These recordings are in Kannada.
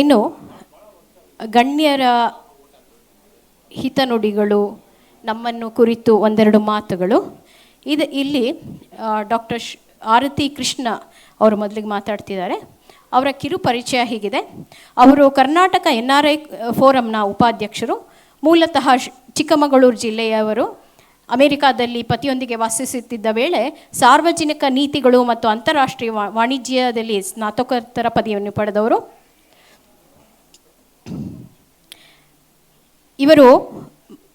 ಇನ್ನು ಗಣ್ಯರ ಹಿತನುಡಿಗಳು, ನಮ್ಮನ್ನು ಕುರಿತು ಒಂದೆರಡು ಮಾತುಗಳು. ಇದು ಇಲ್ಲಿ ಡಾಕ್ಟರ್ ಶ್, ಆರತಿ ಕೃಷ್ಣ ಅವರು ಮೊದಲಿಗೆ ಮಾತಾಡ್ತಿದ್ದಾರೆ. ಅವರ ಕಿರು ಪರಿಚಯ ಹೀಗಿದೆ. ಅವರು ಕರ್ನಾಟಕ ಎನ್ ಆರ್ ಐ ಫೋರಂನ ಉಪಾಧ್ಯಕ್ಷರು. ಮೂಲತಃ ಚಿಕ್ಕಮಗಳೂರು ಜಿಲ್ಲೆಯವರು. ಅಮೆರಿಕಾದಲ್ಲಿ ಪತಿಯೊಂದಿಗೆ ವಾಸಿಸುತ್ತಿದ್ದ ವೇಳೆ, ಸಾರ್ವಜನಿಕ ನೀತಿಗಳು ಮತ್ತು ಅಂತಾರಾಷ್ಟ್ರೀಯ ವಾಣಿಜ್ಯದಲ್ಲಿ ಸ್ನಾತಕೋತ್ತರ ಪದವಿಯನ್ನು ಪಡೆದವರು. ಇವರು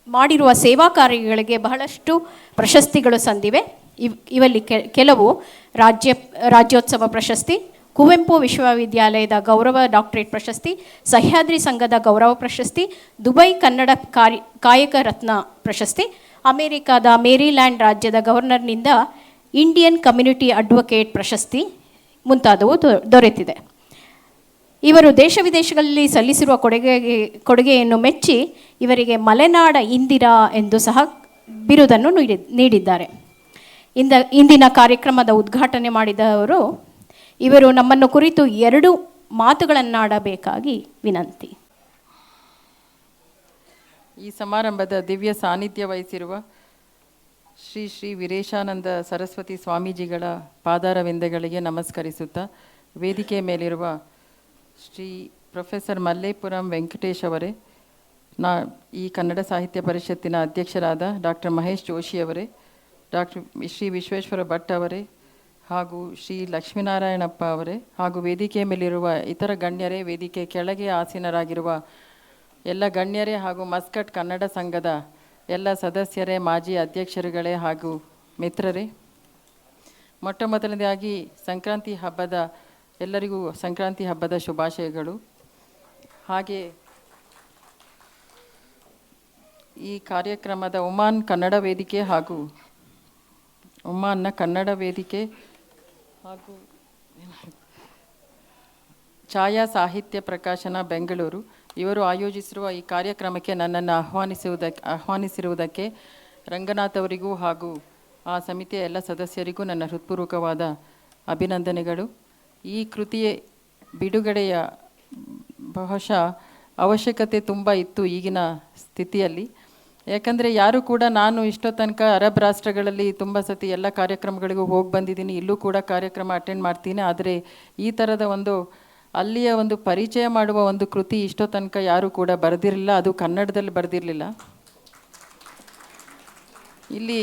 ಮಾಡಿರುವ ಸೇವಾ ಕಾರ್ಯಗಳಿಗೆ ಬಹಳಷ್ಟು ಪ್ರಶಸ್ತಿಗಳು ಸಂದಿವೆ. ಇವ್, ಇವಲ್ಲಿ ಕೆಲವು ರಾಜ್ಯ, ರಾಜ್ಯೋತ್ಸವ ಪ್ರಶಸ್ತಿ, ಕುವೆಂಪು ವಿಶ್ವವಿದ್ಯಾಲಯದ ಗೌರವ ಡಾಕ್ಟರೇಟ್ ಪ್ರಶಸ್ತಿ, ಸಹ್ಯಾದ್ರಿ ಸಂಘದ ಗೌರವ ಪ್ರಶಸ್ತಿ, ದುಬೈ ಕನ್ನಡ ಕಾರ್ಯ, ಕಾಯಕ ರತ್ನ ಪ್ರಶಸ್ತಿ, ಅಮೆರಿಕದ ಮೇರಿಲ್ಯಾಂಡ್ ರಾಜ್ಯದ ಗವರ್ನರ್ನಿಂದ ಇಂಡಿಯನ್ ಕಮ್ಯುನಿಟಿ ಅಡ್ವೊಕೇಟ್ ಪ್ರಶಸ್ತಿ ಮುಂತಾದವು ದೊರೆತಿದೆ. ಇವರು ದೇಶ ವಿದೇಶಗಳಲ್ಲಿ ಸಲ್ಲಿಸಿರುವ ಕೊಡುಗೆ ಕೊಡುಗೆಯನ್ನು ಮೆಚ್ಚಿ ಇವರಿಗೆ ಮಲೆನಾಡ ಇಂದಿರಾ ಎಂದು ಸಹ ಬಿರುದನ್ನು ನೀಡಿ, ನೀಡಿದ್ದಾರೆ. ಇಂದ, ಇಂದಿನ ಕಾರ್ಯಕ್ರಮದ ಉದ್ಘಾಟನೆ ಮಾಡಿದವರು, ಇವರು ನಮ್ಮನ್ನು ಕುರಿತು ಎರಡು ಮಾತುಗಳನ್ನಾಡಬೇಕಾಗಿ ವಿನಂತಿ. ಈ ಸಮಾರಂಭದ ದಿವ್ಯ ಸಾನ್ನಿಧ್ಯ ವಹಿಸಿರುವ ಶ್ರೀ ಶ್ರೀ ವೀರೇಶಾನಂದ ಸರಸ್ವತಿ ಸ್ವಾಮೀಜಿಗಳ ಪಾದಾರವಿಂದಗಳಿಗೆ ನಮಸ್ಕರಿಸುತ್ತಾ ವೇದಿಕೆ ಮೇಲಿರುವ ಶ್ರೀ ಪ್ರೊಫೆಸರ್ ಮಲ್ಲೇಪುರಂ ವೆಂಕಟೇಶ್ ಅವರೇ, ನಾ ಈ ಕನ್ನಡ ಸಾಹಿತ್ಯ ಪರಿಷತ್ತಿನ ಅಧ್ಯಕ್ಷರಾದ ಡಾಕ್ಟರ್ ಮಹೇಶ್ ಜೋಶಿ ಅವರೇ, ಡಾಕ್ಟರ್ ಶ್ರೀ ವಿಶ್ವೇಶ್ವರ ಭಟ್ ಅವರೇ ಹಾಗೂ ಶ್ರೀ ಲಕ್ಷ್ಮೀನಾರಾಯಣಪ್ಪ ಅವರೇ ಹಾಗೂ ವೇದಿಕೆ ಮೇಲಿರುವ ಇತರ ಗಣ್ಯರೇ, ವೇದಿಕೆ ಕೆಳಗೆ ಆಸೀನರಾಗಿರುವ ಎಲ್ಲ ಗಣ್ಯರೇ ಹಾಗೂ ಮಸ್ಕಟ್ ಕನ್ನಡ ಸಂಘದ ಎಲ್ಲ ಸದಸ್ಯರೇ, ಮಾಜಿ ಅಧ್ಯಕ್ಷರುಗಳೇ ಹಾಗೂ ಮಿತ್ರರೇ ಮೊಟ್ಟ ಮೊದಲನೇದಾಗಿ ಸಂಕ್ರಾಂತಿ ಹಬ್ಬದ ಎಲ್ಲರಿಗೂ ಸಂಕ್ರಾಂತಿ ಹಬ್ಬದ ಶುಭಾಶಯಗಳು. ಹಾಗೆ ಈ ಕಾರ್ಯಕ್ರಮದ ಒಮಾನ್ ಕನ್ನಡ ವೇದಿಕೆ ಹಾಗೂ ಒಮಾನ್ನ ಕನ್ನಡ ವೇದಿಕೆ ಹಾಗೂ ಛಾಯಾ ಸಾಹಿತ್ಯ ಪ್ರಕಾಶನ ಬೆಂಗಳೂರು, ಇವರು ಆಯೋಜಿಸಿರುವ ಈ ಕಾರ್ಯಕ್ರಮಕ್ಕೆ ನನ್ನನ್ನು ಆಹ್ವಾನಿಸುವುದಕ್ಕೆ ಆಹ್ವಾನಿಸಿರುವುದಕ್ಕೆ ರಂಗನಾಥ್ ಅವರಿಗೂ ಹಾಗೂ ಆ ಸಮಿತಿಯ ಎಲ್ಲ ಸದಸ್ಯರಿಗೂ ನನ್ನ ಹೃತ್ಪೂರ್ವಕವಾದ ಅಭಿನಂದನೆಗಳು. ಈ ಕೃತಿಯ ಬಿಡುಗಡೆಯ ಬಹುಶಃ ಅವಶ್ಯಕತೆ ತುಂಬ ಇತ್ತು ಈಗಿನ ಸ್ಥಿತಿಯಲ್ಲಿ. ಯಾಕಂದರೆ ಯಾರು ಕೂಡ ನಾನು ಇಷ್ಟೋ ತನಕ ಅರಬ್ ರಾಷ್ಟ್ರಗಳಲ್ಲಿ ತುಂಬ ಸತಿ ಎಲ್ಲ ಕಾರ್ಯಕ್ರಮಗಳಿಗೂ ಹೋಗಿ ಬಂದಿದ್ದೀನಿ, ಇಲ್ಲೂ ಕೂಡ ಕಾರ್ಯಕ್ರಮ ಅಟೆಂಡ್ ಮಾಡ್ತೀನಿ. ಆದರೆ ಈ ಥರದ ಒಂದು, ಅಲ್ಲಿಯ ಒಂದು ಪರಿಚಯ ಮಾಡುವ ಒಂದು ಕೃತಿ ಇಷ್ಟೋ ತನಕ ಯಾರೂ ಕೂಡ ಬರೆದಿರಲಿಲ್ಲ. ಅದು ಕನ್ನಡದಲ್ಲಿ ಬರೆದಿರಲಿಲ್ಲ. ಇಲ್ಲಿ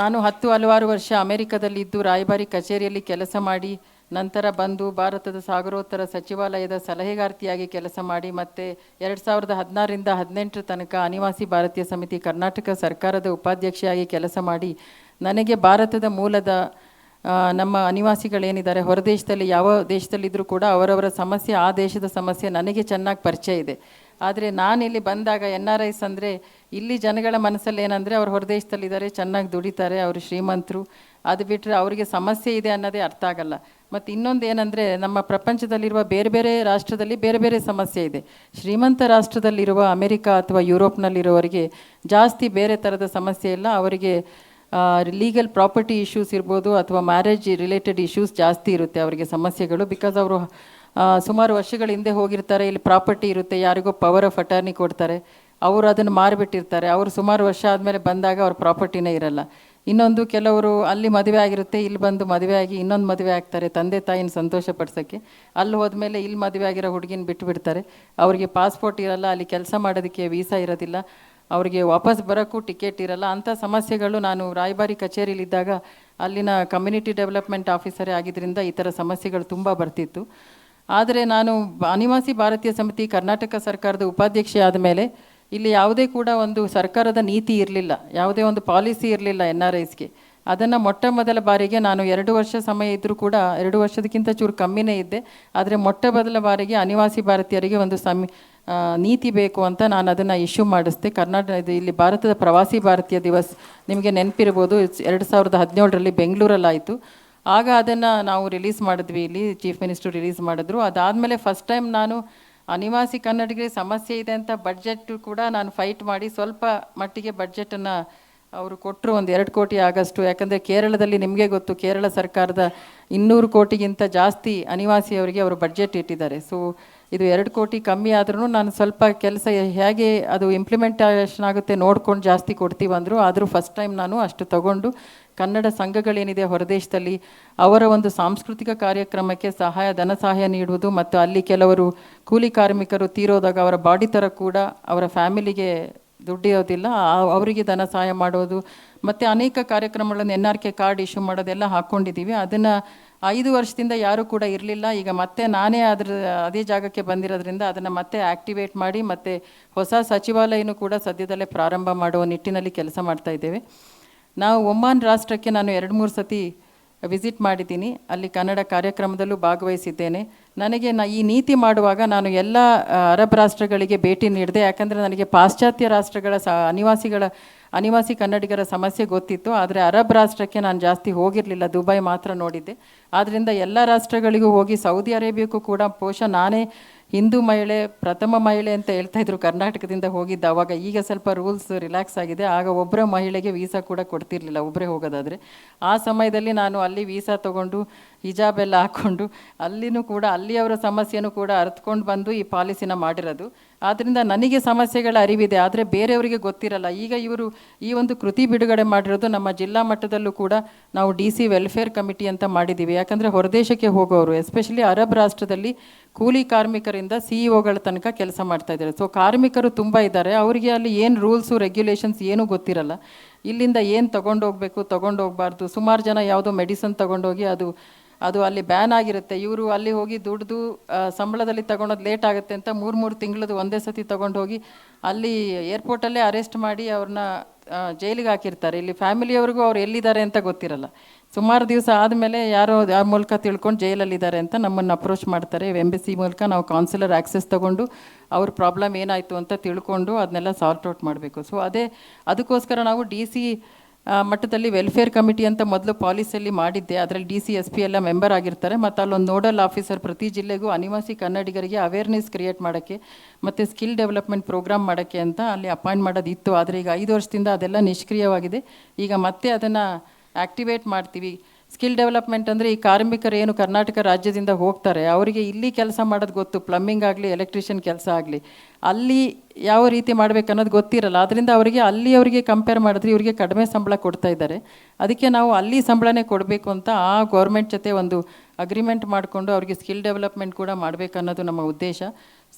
ನಾನು ಹತ್ತು ಹಲವಾರು ವರ್ಷ ಅಮೆರಿಕದಲ್ಲಿದ್ದು ರಾಯಭಾರಿ ಕಚೇರಿಯಲ್ಲಿ ಕೆಲಸ ಮಾಡಿ ನಂತರ ಬಂದು ಭಾರತದ ಸಾಗರೋತ್ತರ ಸಚಿವಾಲಯದ ಸಲಹೆಗಾರ್ತಿಯಾಗಿ ಕೆಲಸ ಮಾಡಿ ಮತ್ತೆ ಎರಡು ಸಾವಿರದ ಹದಿನಾರರಿಂದ ಹದಿನೆಂಟರ ತನಕ ಅನಿವಾಸಿ ಭಾರತೀಯ ಸಮಿತಿ ಕರ್ನಾಟಕ ಸರ್ಕಾರದ ಉಪಾಧ್ಯಕ್ಷೆಯಾಗಿ ಕೆಲಸ ಮಾಡಿ ನನಗೆ ಭಾರತದ ಮೂಲದ ನಮ್ಮ ಅನಿವಾಸಿಗಳೇನಿದ್ದಾರೆ ಹೊರದೇಶದಲ್ಲಿ ಯಾವ ದೇಶದಲ್ಲಿದ್ದರೂ ಕೂಡ ಅವರವರ ಸಮಸ್ಯೆ, ಆ ದೇಶದ ಸಮಸ್ಯೆ ನನಗೆ ಚೆನ್ನಾಗಿ ಪರಿಚಯ ಇದೆ. ಆದರೆ ನಾನಿಲ್ಲಿ ಬಂದಾಗ ಎನ್ ಆರ್ ಐಸ್ ಅಂದರೆ ಇಲ್ಲಿ ಜನಗಳ ಮನಸ್ಸಲ್ಲಿ ಏನಂದರೆ ಅವ್ರು ಹೊರದೇಶದಲ್ಲಿದ್ದಾರೆ ಚೆನ್ನಾಗಿ ದುಡಿತಾರೆ, ಅವರು ಶ್ರೀಮಂತರು. ಅದು ಬಿಟ್ಟರೆ ಅವರಿಗೆ ಸಮಸ್ಯೆ ಇದೆ ಅನ್ನೋದೇ ಅರ್ಥ ಆಗಲ್ಲ. ಮತ್ತು ಇನ್ನೊಂದು ಏನಂದರೆ ನಮ್ಮ ಪ್ರಪಂಚದಲ್ಲಿರುವ ಬೇರೆ ಬೇರೆ ರಾಷ್ಟ್ರದಲ್ಲಿ ಬೇರೆ ಬೇರೆ ಸಮಸ್ಯೆ ಇದೆ. ಶ್ರೀಮಂತ ರಾಷ್ಟ್ರದಲ್ಲಿರುವ ಅಮೆರಿಕ ಅಥವಾ ಯುರೋಪ್ನಲ್ಲಿರುವವರಿಗೆ ಜಾಸ್ತಿ ಬೇರೆ ಥರದ ಸಮಸ್ಯೆ ಇಲ್ಲ. ಅವರಿಗೆ ಲೀಗಲ್ ಪ್ರಾಪರ್ಟಿ ಇಶ್ಯೂಸ್ ಇರ್ಬೋದು ಅಥವಾ ಮ್ಯಾರೇಜ್ ರಿಲೇಟೆಡ್ ಇಶ್ಯೂಸ್ ಜಾಸ್ತಿ ಇರುತ್ತೆ ಅವರಿಗೆ ಸಮಸ್ಯೆಗಳು. ಬಿಕಾಸ್ ಅವರು ಸುಮಾರು ವರ್ಷಗಳ ಹಿಂದೆ ಹೋಗಿರ್ತಾರೆ, ಇಲ್ಲಿ ಪ್ರಾಪರ್ಟಿ ಇರುತ್ತೆ, ಯಾರಿಗೋ ಪವರ್ ಆಫ್ ಅಟಾರ್ನಿ ಕೊಡ್ತಾರೆ. ಅವರು ಅದನ್ನು ಮಾರಿಬಿಟ್ಟಿರ್ತಾರೆ. ಅವರು ಸುಮಾರು ವರ್ಷ ಆದಮೇಲೆ ಬಂದಾಗ ಅವ್ರ ಪ್ರಾಪರ್ಟಿನೇ ಇರಲ್ಲ. ಇನ್ನೊಂದು ಕೆಲವರು ಅಲ್ಲಿ ಮದುವೆ ಆಗಿರುತ್ತೆ, ಇಲ್ಲಿ ಬಂದು ಮದುವೆ ಆಗಿ ಇನ್ನೊಂದು ಮದುವೆ ಆಗ್ತಾರೆ, ತಂದೆ ತಾಯಿನ ಸಂತೋಷ ಪಡಿಸೋಕ್ಕೆ. ಅಲ್ಲಿ ಹೋದ್ಮೇಲೆ ಇಲ್ಲಿ ಮದುವೆ ಆಗಿರೋ ಹುಡುಗಿನ ಬಿಟ್ಟು ಬಿಡ್ತಾರೆ ಅವರಿಗೆ ಪಾಸ್ಪೋರ್ಟ್ ಇರಲ್ಲ, ಅಲ್ಲಿ ಕೆಲಸ ಮಾಡೋದಕ್ಕೆ ವೀಸಾ ಇರೋದಿಲ್ಲ. ಅವರಿಗೆ ವಾಪಸ್ ಬರೋಕ್ಕೂ ಟಿಕೆಟ್ ಇರಲ್ಲ. ಅಂಥ ಸಮಸ್ಯೆಗಳು ನಾನು ರಾಯಭಾರಿ ಕಚೇರಿಲಿದ್ದಾಗ ಅಲ್ಲಿನ ಕಮ್ಯುನಿಟಿ ಡೆವಲಪ್ಮೆಂಟ್ ಆಫೀಸರೇ ಆಗಿದ್ದರಿಂದ ಈ ಥರ ಸಮಸ್ಯೆಗಳು ತುಂಬ ಬರ್ತಿತ್ತು. ಆದರೆ ನಾನು ಅನಿವಾಸಿ ಭಾರತೀಯ ಸಮಿತಿ ಕರ್ನಾಟಕ ಸರ್ಕಾರದ ಉಪಾಧ್ಯಕ್ಷೆ ಆದ ಮೇಲೆ ಇಲ್ಲಿ ಯಾವುದೇ ಕೂಡ ಒಂದು ಸರ್ಕಾರದ ನೀತಿ ಇರಲಿಲ್ಲ, ಯಾವುದೇ ಒಂದು ಪಾಲಿಸಿ ಇರಲಿಲ್ಲ ಎನ್ ಆರ್ ಐಸ್ಗೆ. ಅದನ್ನು ಮೊಟ್ಟ ಮೊದಲ ಬಾರಿಗೆ ನಾನು ಎರಡು ವರ್ಷ ಸಮಯ ಇದ್ದರೂ ಕೂಡ, ಎರಡು ವರ್ಷದಕ್ಕಿಂತ ಚೂರು ಕಮ್ಮಿನೇ ಇದ್ದೆ. ಆದರೆ ಮೊಟ್ಟ ಮೊದಲ ಬಾರಿಗೆ ಅನಿವಾಸಿ ಭಾರತೀಯರಿಗೆ ಒಂದು ಸಮಿ ನೀತಿ ಬೇಕು ಅಂತ ನಾನು ಅದನ್ನು ಇಶ್ಯೂ ಮಾಡಿಸ್ದೆ. ಕರ್ನಾಟಕ ಇಲ್ಲಿ ಭಾರತದ ಪ್ರವಾಸಿ ಭಾರತೀಯ ದಿವಸ್ ನಿಮಗೆ ನೆನಪಿರ್ಬೋದು. ಎರಡು ಸಾವಿರದ ಹದಿನೇಳರಲ್ಲಿ ಬೆಂಗಳೂರಲ್ಲಾಯಿತು. ಆಗ ಅದನ್ನು ನಾವು ರಿಲೀಸ್ ಮಾಡಿದ್ವಿ. ಇಲ್ಲಿ ಚೀಫ್ ಮಿನಿಸ್ಟರ್ ರಿಲೀಸ್ ಮಾಡಿದ್ರು. ಅದಾದಮೇಲೆ ಫಸ್ಟ್ ಟೈಮ್ ನಾನು ಅನಿವಾಸಿ ಕನ್ನಡಿಗರಿಗೆ ಸಮಸ್ಯೆ ಇದೆ ಅಂತ ಬಡ್ಜೆಟ್ ಕೂಡ ನಾನು ಫೈಟ್ ಮಾಡಿ ಸ್ವಲ್ಪ ಮಟ್ಟಿಗೆ ಬಡ್ಜೆಟನ್ನು ಅವರು ಕೊಟ್ಟರು ಒಂದು ಎರಡು ಕೋಟಿ ಆಗಷ್ಟು. ಯಾಕಂದರೆ ಕೇರಳದಲ್ಲಿ ನಿಮಗೆ ಗೊತ್ತು, ಕೇರಳ ಸರ್ಕಾರದ ಇನ್ನೂರು ಕೋಟಿಗಿಂತ ಜಾಸ್ತಿ ಅನಿವಾಸಿಯವರಿಗೆ ಅವರು ಬಡ್ಜೆಟ್ ಇಟ್ಟಿದ್ದಾರೆ. ಸೊ ಇದು ಎರಡು ಕೋಟಿ ಕಮ್ಮಿ ಆದ್ರೂ ನಾನು ಸ್ವಲ್ಪ ಕೆಲಸ ಹೇಗೆ ಅದು ಇಂಪ್ಲಿಮೆಂಟೇಷನ್ ಆಗುತ್ತೆ ನೋಡ್ಕೊಂಡು ಜಾಸ್ತಿ ಕೊಡ್ತೀವಿ ಅಂದರು. ಆದರೂ ಫಸ್ಟ್ ಟೈಮ್ ನಾನು ಅಷ್ಟು ತಗೊಂಡು ಕನ್ನಡ ಸಂಘಗಳೇನಿದೆ ಹೊರದೇಶದಲ್ಲಿ ಅವರ ಒಂದು ಸಾಂಸ್ಕೃತಿಕ ಕಾರ್ಯಕ್ರಮಕ್ಕೆ ಸಹಾಯ, ಧನ ಸಹಾಯ ನೀಡುವುದು ಮತ್ತು ಅಲ್ಲಿ ಕೆಲವರು ಕೂಲಿ ಕಾರ್ಮಿಕರು ತೀರೋದಾಗ ಅವರ ಬಾಡಿ ಥರ ಕೂಡ ಅವರ ಫ್ಯಾಮಿಲಿಗೆ ದುಡ್ಡಿಯೋದಿಲ್ಲ ಅವರಿಗೆ ಧನ ಸಹಾಯ ಮಾಡೋದು ಮತ್ತು ಅನೇಕ ಕಾರ್ಯಕ್ರಮಗಳನ್ನು N R K card issue ಮಾಡೋದೆಲ್ಲ ಹಾಕ್ಕೊಂಡಿದ್ದೀವಿ ಅದನ್ನು ಐದು ವರ್ಷದಿಂದ ಯಾರೂ ಕೂಡ ಇರಲಿಲ್ಲ. ಈಗ ಮತ್ತೆ ನಾನೇ ಅದ್ರ, ಅದೇ ಜಾಗಕ್ಕೆ ಬಂದಿರೋದ್ರಿಂದ ಅದನ್ನು ಮತ್ತೆ ಆ್ಯಕ್ಟಿವೇಟ್ ಮಾಡಿ ಮತ್ತೆ ಹೊಸ ಸಚಿವಾಲಯನೂ ಕೂಡ ಸದ್ಯದಲ್ಲೇ ಪ್ರಾರಂಭ ಮಾಡುವ ನಿಟ್ಟಿನಲ್ಲಿ ಕೆಲಸ ಮಾಡ್ತಾ ಇದ್ದೇವೆ. ನಾವು ಒಮಾನ್ ರಾಷ್ಟ್ರಕ್ಕೆ ನಾನು ಎರಡು ಮೂರು ಸತಿ ವಿಸಿಟ್ ಮಾಡಿದ್ದೀನಿ. ಅಲ್ಲಿ ಕನ್ನಡ ಕಾರ್ಯಕ್ರಮದಲ್ಲೂ ಭಾಗವಹಿಸಿದ್ದೇನೆ. ನನಗೆ ನ ಈ ನೀತಿ ಮಾಡುವಾಗ ನಾನು ಎಲ್ಲ ಅರಬ್ ರಾಷ್ಟ್ರಗಳಿಗೆ ಭೇಟಿ ನೀಡಿದೆ. ಯಾಕಂದರೆ ನನಗೆ ಪಾಶ್ಚಾತ್ಯ ರಾಷ್ಟ್ರಗಳ ಸ ಅನಿವಾಸಿಗಳ, ಅನಿವಾಸಿ ಕನ್ನಡಿಗರ ಸಮಸ್ಯೆ ಗೊತ್ತಿತ್ತು. ಆದರೆ ಅರಬ್ ರಾಷ್ಟ್ರಕ್ಕೆ ನಾನು ಜಾಸ್ತಿ ಹೋಗಿರಲಿಲ್ಲ. ದುಬೈ ಮಾತ್ರ ನೋಡಿದ್ದೆ. ಆದ್ದರಿಂದ ಎಲ್ಲ ರಾಷ್ಟ್ರಗಳಿಗೂ ಹೋಗಿ ಸೌದಿ ಅರೇಬಿಯಕ್ಕೂ ಕೂಡ ಪೋಷ ನಾನೇ ಹಿಂದೂ ಮಹಿಳೆ, ಪ್ರಥಮ ಮಹಿಳೆ ಅಂತ ಹೇಳ್ತಾ ಇದ್ರು ಕರ್ನಾಟಕದಿಂದ ಹೋಗಿದ್ದ ಅವಾಗ, ಈಗ ಸ್ವಲ್ಪ ರೂಲ್ಸ್ ರಿಲ್ಯಾಕ್ಸ್ ಆಗಿದೆ. ಆಗ ಒಬ್ಬರ ಮಹಿಳೆಗೆ ವೀಸಾ ಕೂಡ ಕೊಡ್ತಿರ್ಲಿಲ್ಲ ಒಬ್ಬರೇ ಹೋಗೋದಾದರೆ. ಆ ಸಮಯದಲ್ಲಿ ನಾನು ಅಲ್ಲಿ ವೀಸಾ ತಗೊಂಡು ಹಿಜಾಬ್ ಎಲ್ಲ ಹಾಕ್ಕೊಂಡು ಅಲ್ಲಿನೂ ಕೂಡ, ಅಲ್ಲಿಯವರ ಸಮಸ್ಯೆನೂ ಕೂಡ ಅರ್ತ್ಕೊಂಡು ಬಂದು ಈ ಪಾಲಿಸಿನ ಮಾಡಿರೋದು. ಆದ್ದರಿಂದ ನನಗೆ ಸಮಸ್ಯೆಗಳ ಅರಿವಿದೆ, ಆದರೆ ಬೇರೆಯವರಿಗೆ ಗೊತ್ತಿರಲ್ಲ. ಈಗ ಇವರು ಈ ಒಂದು ಕೃತಿ ಬಿಡುಗಡೆ ಮಾಡಿರೋದು ನಮ್ಮ ಜಿಲ್ಲಾ ಮಟ್ಟದಲ್ಲೂ ಕೂಡ ನಾವು ಡಿ ಸಿ ವೆಲ್ಫೇರ್ ಕಮಿಟಿ ಅಂತ ಮಾಡಿದ್ದೀವಿ. ಯಾಕಂದರೆ ಹೊರದೇಶಕ್ಕೆ ಹೋಗೋರು, ಎಸ್ಪೆಷಲಿ ಅರಬ್ ರಾಷ್ಟ್ರದಲ್ಲಿ ಕೂಲಿ ಕಾರ್ಮಿಕರಿಂದ ಸಿ ಇಒಗಳ ತನಕ ಕೆಲಸ ಮಾಡ್ತಾ ಇದ್ದಾರೆ. ಸೊ ಕಾರ್ಮಿಕರು ತುಂಬ ಇದ್ದಾರೆ. ಅವರಿಗೆ ಅಲ್ಲಿ ಏನು ರೂಲ್ಸು, ರೆಗ್ಯುಲೇಷನ್ಸ್ ಏನೂ ಗೊತ್ತಿರಲ್ಲ. ಇಲ್ಲಿಂದ ಏನು ತೊಗೊಂಡೋಗ್ಬೇಕು, ತೊಗೊಂಡೋಗ್ಬಾರ್ದು. ಸುಮಾರು ಜನ ಯಾವುದೋ ಮೆಡಿಸನ್ ತೊಗೊಂಡೋಗಿ ಅದು ಅದು ಅಲ್ಲಿ ಬ್ಯಾನ್ ಆಗಿರುತ್ತೆ. ಇವರು ಅಲ್ಲಿ ಹೋಗಿ ದುಡ್ದು ಸಂಬಳದಲ್ಲಿ ತಗೊಳೋದು ಲೇಟ್ ಆಗುತ್ತೆ ಅಂತ ಮೂರು ಮೂರು ತಿಂಗಳದು ಒಂದೇ ಸತಿ ತೊಗೊಂಡೋಗಿ ಅಲ್ಲಿ ಏರ್ಪೋರ್ಟಲ್ಲೇ ಅರೆಸ್ಟ್ ಮಾಡಿ ಅವ್ರನ್ನ ಜೈಲಿಗೆ ಹಾಕಿರ್ತಾರೆ. ಇಲ್ಲಿ ಫ್ಯಾಮಿಲಿಯವ್ರಿಗೂ ಅವ್ರು ಎಲ್ಲಿದ್ದಾರೆ ಅಂತ ಗೊತ್ತಿರಲ್ಲ. ಸುಮಾರು ದಿವಸ ಆದಮೇಲೆ ಯಾರೋ ಆ ಮೂಲಕ ತಿಳ್ಕೊಂಡು ಜೈಲಲ್ಲಿದ್ದಾರೆ ಅಂತ ನಮ್ಮನ್ನು ಅಪ್ರೋಚ್ ಮಾಡ್ತಾರೆ. ಎಂಬೆಸಿ ಮೂಲಕ ನಾವು ಕೌನ್ಸಿಲರ್ ಆ್ಯಕ್ಸೆಸ್ ತಗೊಂಡು ಅವ್ರ ಪ್ರಾಬ್ಲಮ್ ಏನಾಯಿತು ಅಂತ ತಿಳ್ಕೊಂಡು ಅದನ್ನೆಲ್ಲ ಸಾರ್ಟ್ ಔಟ್ ಮಾಡಬೇಕು. ಸೊ ಅದೇ, ಅದಕ್ಕೋಸ್ಕರ ನಾವು ಡಿ ಸಿ ಮಟ್ಟದಲ್ಲಿ ವೆಲ್ಫೇರ್ ಕಮಿಟಿ ಅಂತ ಮೊದಲು ಪಾಲಿಸಿಯಲ್ಲಿ ಮಾಡಿದ್ದೆ. ಅದರಲ್ಲಿ ಡಿ ಸಿ ಎಸ್ ಪಿ ಎಲ್ಲ ಮೆಂಬರ್ ಆಗಿರ್ತಾರೆ. ಮತ್ತು ಅಲ್ಲೊಂದು ನೋಡಲ್ ಆಫೀಸರ್ ಪ್ರತಿ ಜಿಲ್ಲೆಗೂ ಅನಿವಾಸಿ ಕನ್ನಡಿಗರಿಗೆ ಅವೇರ್ನೆಸ್ ಕ್ರಿಯೇಟ್ ಮಾಡೋಕ್ಕೆ ಮತ್ತು ಸ್ಕಿಲ್ ಡೆವಲಪ್ಮೆಂಟ್ ಪ್ರೋಗ್ರಾಮ್ ಮಾಡೋಕ್ಕೆ ಅಂತ ಅಲ್ಲಿ ಅಪಾಯಿಂಟ್ ಮಾಡೋದಿತ್ತು. ಆದರೆ ಈಗ ಐದು ವರ್ಷದಿಂದ ಅದೆಲ್ಲ ನಿಷ್ಕ್ರಿಯವಾಗಿದೆ. ಈಗ ಮತ್ತೆ ಅದನ್ನು ಆ್ಯಕ್ಟಿವೇಟ್ ಮಾಡ್ತೀವಿ. ಸ್ಕಿಲ್ ಡೆವಲಪ್ಮೆಂಟ್ ಅಂದರೆ ಈ ಕಾರ್ಮಿಕರು ಏನು ಕರ್ನಾಟಕ ರಾಜ್ಯದಿಂದ ಹೋಗ್ತಾರೆ, ಅವರಿಗೆ ಇಲ್ಲಿ ಕೆಲಸ ಮಾಡೋದು ಗೊತ್ತು ಪ್ಲಮ್ಮಿಂಗ್ ಆಗಲಿ ಎಲೆಕ್ಟ್ರಿಷಿಯನ್ ಕೆಲಸ ಆಗಲಿ. ಅಲ್ಲಿ ಯಾವ ರೀತಿ ಮಾಡಬೇಕು ಅನ್ನೋದು ಗೊತ್ತಿರಲ್ಲ ಅದರಿಂದ ಅವರಿಗೆ ಅಲ್ಲಿ ಅವರಿಗೆ ಕಂಪೇರ್ ಮಾಡಿದ್ರೆ ಇವರಿಗೆ ಕಡಿಮೆ ಸಂಬಳ ಕೊಡ್ತಾ ಇದ್ದಾರೆ. ಅದಕ್ಕೆ ನಾವು ಅಲ್ಲಿ ಸಂಬಳನೇ ಕೊಡಬೇಕು ಅಂತ ಆ ಗೌರ್ಮೆಂಟ್ ಜೊತೆ ಒಂದು ಅಗ್ರಿಮೆಂಟ್ ಮಾಡಿಕೊಂಡು ಅವರಿಗೆ ಸ್ಕಿಲ್ ಡೆವಲಪ್ಮೆಂಟ್ ಕೂಡ ಮಾಡಬೇಕು ಅನ್ನೋದು ನಮ್ಮ ಉದ್ದೇಶ.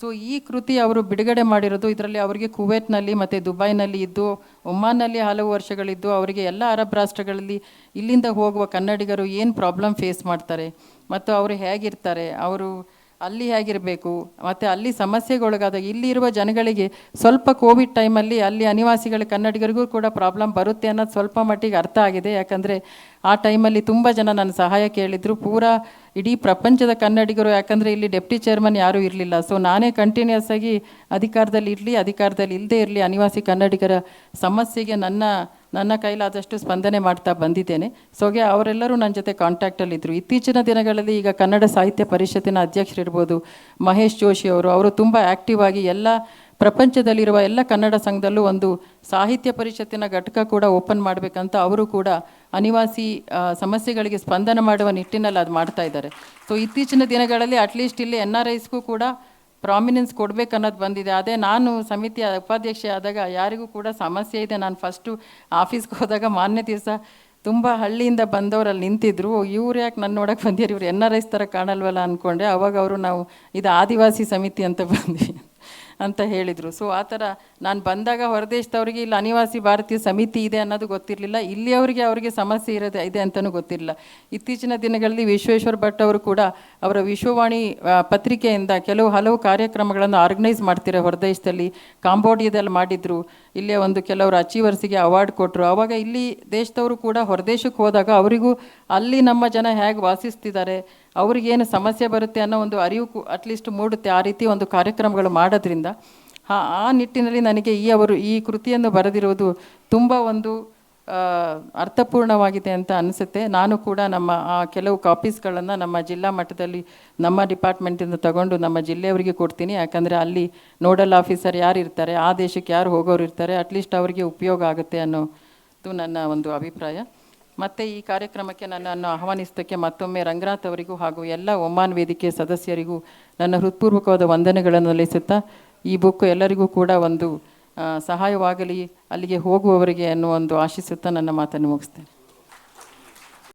ಸೊ ಈ ಕೃತಿ ಅವರು ಬಿಡುಗಡೆ ಮಾಡಿರೋದು ಇದರಲ್ಲಿ ಅವರಿಗೆ ಕುವೇತ್ನಲ್ಲಿ ಮತ್ತು ದುಬೈನಲ್ಲಿ ಇದ್ದು ಒಮ್ಮಾನ್ನಲ್ಲಿ ಹಲವು ವರ್ಷಗಳಿದ್ದು, ಅವರಿಗೆ ಎಲ್ಲ ಅರಬ್ ರಾಷ್ಟ್ರಗಳಲ್ಲಿ ಇಲ್ಲಿಂದ ಹೋಗುವ ಕನ್ನಡಿಗರು ಏನು ಪ್ರಾಬ್ಲಮ್ ಫೇಸ್ ಮಾಡ್ತಾರೆ? ಮತ್ತು ಅವರು ಹೇಗಿರ್ತಾರೆ? ಅವರು ಅಲ್ಲಿ ಹೇಗಿರಬೇಕು? ಮತ್ತು ಅಲ್ಲಿ ಸಮಸ್ಯೆಗೊಳಗಾದಾಗ ಇಲ್ಲಿರುವ ಜನಗಳಿಗೆ ಸ್ವಲ್ಪ ಕೋವಿಡ್ ಟೈಮಲ್ಲಿ ಅಲ್ಲಿ ಅನಿವಾಸಿಗಳ, ಕನ್ನಡಿಗರಿಗೂ ಕೂಡ ಪ್ರಾಬ್ಲಮ್ ಬರುತ್ತೆ ಅನ್ನೋದು ಸ್ವಲ್ಪ ಮಟ್ಟಿಗೆ ಅರ್ಥ ಆಗಿದೆ. ಯಾಕಂದರೆ ಆ ಟೈಮಲ್ಲಿ ತುಂಬ ಜನ ನನ್ನ ಸಹಾಯ ಕೇಳಿದರು. ಪೂರಾ ಇಡೀ ಪ್ರಪಂಚದ ಕನ್ನಡಿಗರು, ಯಾಕಂದರೆ ಇಲ್ಲಿ ಡೆಪ್ಟಿ ಚೇರ್ಮನ್ ಯಾರೂ ಇರಲಿಲ್ಲ. ಸೊ ನಾನೇ ಕಂಟಿನ್ಯೂಸ್ ಆಗಿ ಅಧಿಕಾರದಲ್ಲಿ ಇರಲಿ, ಅಧಿಕಾರದಲ್ಲಿ ಇಲ್ಲದೇ ಇರಲಿ ಅನಿವಾಸಿ ಕನ್ನಡಿಗರ ಸಮಸ್ಯೆಗೆ ನನ್ನ ನನ್ನ ಕೈಲಾದಷ್ಟು ಸ್ಪಂದನೆ ಮಾಡ್ತಾ ಬಂದಿದ್ದೇನೆ. ಸೊಗೆ, ಅವರೆಲ್ಲರೂ ನನ್ನ ಜೊತೆ ಕಾಂಟ್ಯಾಕ್ಟಲ್ಲಿದ್ದರು ಇತ್ತೀಚಿನ ದಿನಗಳಲ್ಲಿ ಈಗ ಕನ್ನಡ ಸಾಹಿತ್ಯ ಪರಿಷತ್ತಿನ ಅಧ್ಯಕ್ಷರಿರ್ಬೋದು ಮಹೇಶ್ ಜೋಶಿ ಅವರು. ಅವರು ತುಂಬ ಆ್ಯಕ್ಟಿವ್ ಆಗಿ ಎಲ್ಲ ಪ್ರಪಂಚದಲ್ಲಿರುವ ಎಲ್ಲ ಕನ್ನಡ ಸಂಘದಲ್ಲೂ ಒಂದು ಸಾಹಿತ್ಯ ಪರಿಷತ್ತಿನ ಘಟಕ ಕೂಡ ಓಪನ್ ಮಾಡಬೇಕಂತ ಅವರು ಕೂಡ ಅನಿವಾಸಿ ಸಮಸ್ಯೆಗಳಿಗೆ ಸ್ಪಂದನ ಮಾಡುವ ನಿಟ್ಟಿನಲ್ಲಿ ಅದು ಮಾಡ್ತಾ ಇದ್ದಾರೆ. ಸೊ ಇತ್ತೀಚಿನ ದಿನಗಳಲ್ಲಿ ಅಟ್ಲೀಸ್ಟ್ ಇಲ್ಲಿ ಎನ್ ಆರ್ ಐಸ್ಗೂ ಕೂಡ ಪ್ರಾಮಿನೆನ್ಸ್ ಕೊಡಬೇಕು ಅನ್ನೋದು ಬಂದಿದೆ. ಅದೇ ನಾನು ಸಮಿತಿಯ ಉಪಾಧ್ಯಕ್ಷೆ ಆದಾಗ ಯಾರಿಗೂ ಕೂಡ ಸಮಸ್ಯೆ ಇದೆ. ನಾನು ಫಸ್ಟು ಆಫೀಸ್ಗೆ ಹೋದಾಗ ಮಾನ್ಯ ದಿವಸ ತುಂಬ ಹಳ್ಳಿಯಿಂದ ಬಂದವರು ಅಲ್ಲಿ ನಿಂತಿದ್ರು. ಇವ್ರು ಯಾಕೆ ನನ್ನ ನೋಡಕ್ಕೆ ಬಂದಿರು ಇವ್ರು ಎನ್ ಆರ್ ಐಸ್ ಥರ ಕಾಣಲ್ವಲ್ಲ ಅಂದ್ಕೊಂಡೆ ಅವಾಗ ಅವರು ನಾವು ಇದು ಆದಿವಾಸಿ ಸಮಿತಿ ಅಂತ ಬಂದ್ವಿ. ಅಂತ ಹೇಳಿದರು. ಸೊ ಆ ಥರ ನಾನು ಬಂದಾಗ ಹೊರದೇಶದವ್ರಿಗೆ ಇಲ್ಲಿ, ಅನಿವಾಸಿ ಭಾರತೀಯ ಸಮಿತಿ ಇದೆ ಅನ್ನೋದು ಗೊತ್ತಿರಲಿಲ್ಲ. ಇಲ್ಲಿಯವರಿಗೆ ಅವರಿಗೆ ಸಮಸ್ಯೆ ಇರೋದು ಇದೆ ಅಂತಲೂ ಗೊತ್ತಿರಲಿಲ್ಲ. ಇತ್ತೀಚಿನ ದಿನಗಳಲ್ಲಿ ವಿಶ್ವೇಶ್ವರ ಭಟ್ ಅವರು ಕೂಡ ಅವರ ವಿಶ್ವವಾಣಿ ಪತ್ರಿಕೆಯಿಂದ ಕೆಲವು ಹಲವು ಕಾರ್ಯಕ್ರಮಗಳನ್ನು ಆರ್ಗನೈಸ್ ಮಾಡ್ತಿರೋ ಹೊರದೇಶದಲ್ಲಿ ಕಾಂಬೋಡಿಯಾದಲ್ಲಿ ಮಾಡಿದ್ರು. ಇಲ್ಲೇ ಒಂದು ಕೆಲವರು ಅಚೀವರ್ಸಿಗೆ ಅವಾರ್ಡ್ ಕೊಟ್ಟರು ಆವಾಗ ಇಲ್ಲಿ ದೇಶದವರು ಕೂಡ ಹೊರದೇಶಕ್ಕೆ ಹೋದಾಗ ಅವರಿಗೂ ಅಲ್ಲಿ ನಮ್ಮ ಜನ ಹೇಗೆ ವಾಸಿಸ್ತಿದ್ದಾರೆ ಅವ್ರಿಗೇನು ಸಮಸ್ಯೆ ಬರುತ್ತೆ ಅನ್ನೋ ಒಂದು ಅರಿವು ಅಟ್ಲೀಸ್ಟ್ ಮೂಡುತ್ತೆ ಆ ರೀತಿ ಒಂದು ಕಾರ್ಯಕ್ರಮಗಳು ಮಾಡೋದ್ರಿಂದ. ಆ ನಿಟ್ಟಿನಲ್ಲಿ ನನಗೆ ಈ ಅವರು ಈ ಕೃತಿಯನ್ನು ಬರೆದಿರುವುದು ತುಂಬ ಒಂದು ಅರ್ಥಪೂರ್ಣವಾಗಿದೆ ಅಂತ ಅನಿಸುತ್ತೆ. ನಾನು ಕೂಡ ನಮ್ಮ, ಆ, ಕೆಲವು ಕಾಪೀಸ್ಗಳನ್ನು ನಮ್ಮ ಜಿಲ್ಲಾ ಮಟ್ಟದಲ್ಲಿ ನಮ್ಮ ಡಿಪಾರ್ಟ್ಮೆಂಟಿಂದ ತಗೊಂಡು ನಮ್ಮ ಜಿಲ್ಲೆಯವರಿಗೆ ಕೊಡ್ತೀನಿ. ಯಾಕಂದರೆ ಅಲ್ಲಿ ನೋಡಲ್ ಆಫೀಸರ್ ಯಾರು ಇರ್ತಾರೆ, ಆ ದೇಶಕ್ಕೆ ಯಾರು ಹೋಗೋರು ಇರ್ತಾರೆ ಅಟ್ಲೀಸ್ಟ್ ಅವರಿಗೆ ಉಪಯೋಗ ಆಗುತ್ತೆ ಅನ್ನೋದು ನನ್ನ ಒಂದು ಅಭಿಪ್ರಾಯ. ಮತ್ತು ಈ ಕಾರ್ಯಕ್ರಮಕ್ಕೆ ನನ್ನನ್ನು ಆಹ್ವಾನಿಸಿದ್ದಕ್ಕೆ ಮತ್ತೊಮ್ಮೆ ರಂಗನಾಥ್ ಅವರಿಗೂ ಹಾಗೂ ಎಲ್ಲ ಒಮಾನ್ ವೇದಿಕೆ ಸದಸ್ಯರಿಗೂ ನನ್ನ ಹೃತ್ಪೂರ್ವಕವಾದ ವಂದನೆಗಳನ್ನು ಸಲ್ಲಿಸುತ್ತಾ, ಈ ಬುಕ್ ಎಲ್ಲರಿಗೂ ಕೂಡ ಒಂದು ಸಹಾಯವಾಗಲಿ ಅಲ್ಲಿಗೆ ಹೋಗುವವರಿಗೆ ಅನ್ನೋ ಒಂದು ಆಶಿಸುತ್ತಾ ನನ್ನ ಮಾತನ್ನು ಮುಗಿಸ್ತೇನೆ.